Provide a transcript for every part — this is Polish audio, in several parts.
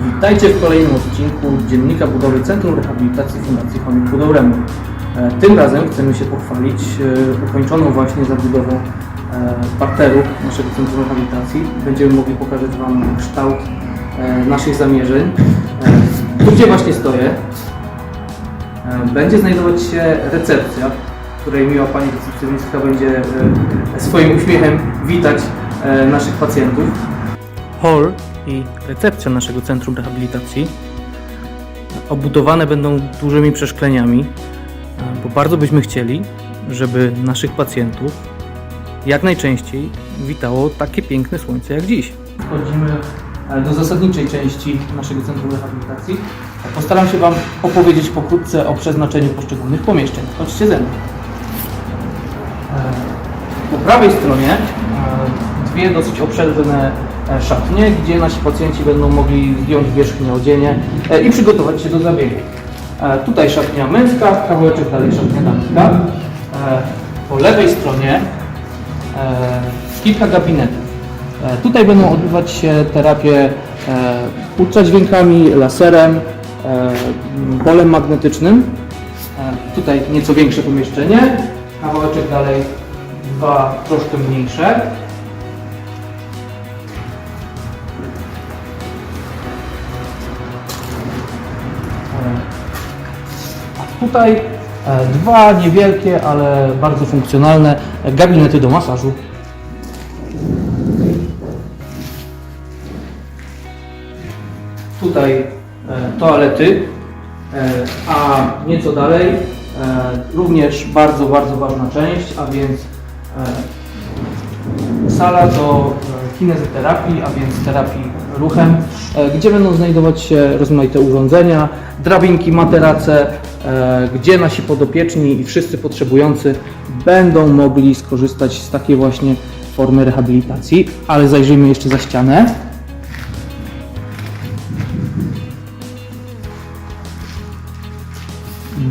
Witajcie w kolejnym odcinku Dziennika Budowy Centrum Rehabilitacji Fundacji Chomik Budowremu. E, Tym razem chcemy się pochwalić e, ukończoną właśnie zabudową e, parteru naszego Centrum Rehabilitacji. Będziemy mogli pokazać Wam kształt naszych zamierzeń. Tu gdzie właśnie stoję będzie znajdować się recepcja, której miła Pani recepcjonistka będzie swoim uśmiechem witać naszych pacjentów. Hall i recepcja naszego centrum rehabilitacji obudowane będą dużymi przeszkleniami, bo bardzo byśmy chcieli, żeby naszych pacjentów jak najczęściej witało takie piękne słońce jak dziś. Wchodzimy do zasadniczej części naszego centrum rehabilitacji. Postaram się Wam opowiedzieć pokrótce o przeznaczeniu poszczególnych pomieszczeń. Chodźcie ze mną. E, Po prawej stronie e, dwie dosyć obszerne szatnie, gdzie nasi pacjenci będą mogli zdjąć wierzchnie odzienie e, i przygotować się do zabiegu. E, Tutaj szatnia męska, kawałeczek dalej szatnia damska. E, Po lewej stronie e, kilka gabinetów. E, Tutaj będą odbywać się terapie e, ultradźwiękami, laserem, e, polem magnetycznym. E, Tutaj nieco większe pomieszczenie, kawałeczek dalej dwa troszkę mniejsze. Tutaj e, dwa niewielkie, ale bardzo funkcjonalne gabinety do masażu. Tutaj e, toalety, e, a nieco dalej również bardzo, bardzo ważna część, a więc sala do kinezoterapii, a więc terapii ruchem, e, gdzie będą znajdować się rozmaite urządzenia, drabinki, materace, e, gdzie nasi podopieczni i wszyscy potrzebujący będą mogli skorzystać z takiej właśnie formy rehabilitacji. Ale zajrzyjmy jeszcze za ścianę.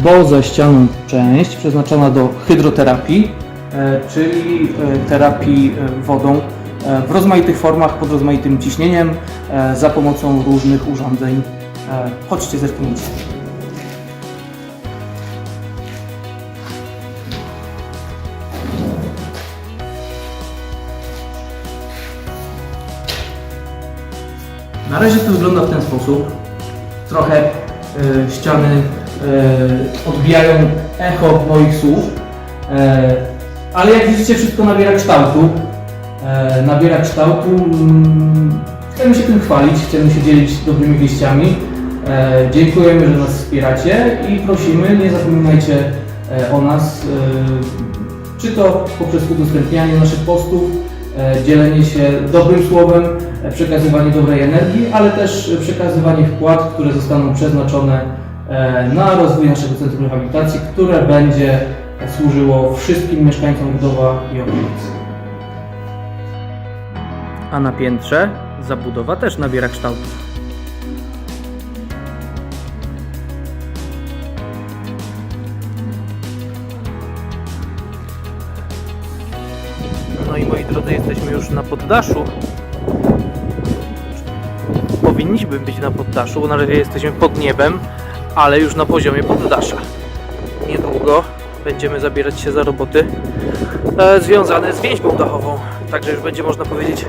bo za ścianą część przeznaczona do hydroterapii, e, czyli terapii wodą w rozmaitych formach, pod rozmaitym ciśnieniem, e, za pomocą różnych urządzeń. E, Chodźcie, zerknijcie. Na razie to wygląda w ten sposób. Trochę e, ściany odbijają echo moich słów, ale jak widzicie wszystko nabiera kształtu. E, nabiera kształtu. Mm, chcemy się tym chwalić, chcemy się dzielić dobrymi wieściami. E, dziękujemy, że nas wspieracie i prosimy, nie zapominajcie e, o nas, czy to poprzez udostępnianie naszych postów, dzielenie się dobrym słowem, przekazywanie dobrej energii, ale też przekazywanie wpłat, które zostaną przeznaczone na rozwój naszego Centrum Rehabilitacji, które będzie służyło wszystkim mieszkańcom Budowa i okolic. A na piętrze zabudowa też nabiera kształtu. No i moi drodzy, jesteśmy już na poddaszu. Powinniśmy być na poddaszu, bo na razie jesteśmy pod niebem, ale już na poziomie poddasza. Niedługo będziemy zabierać się za roboty e, związane z więźbą dachową. Także już będzie można powiedzieć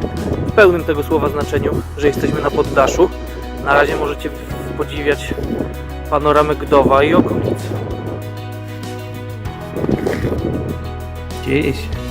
w pełnym tego słowa znaczeniu, że jesteśmy na poddaszu. Na razie możecie podziwiać panoramę Gdowa i okolic. Się.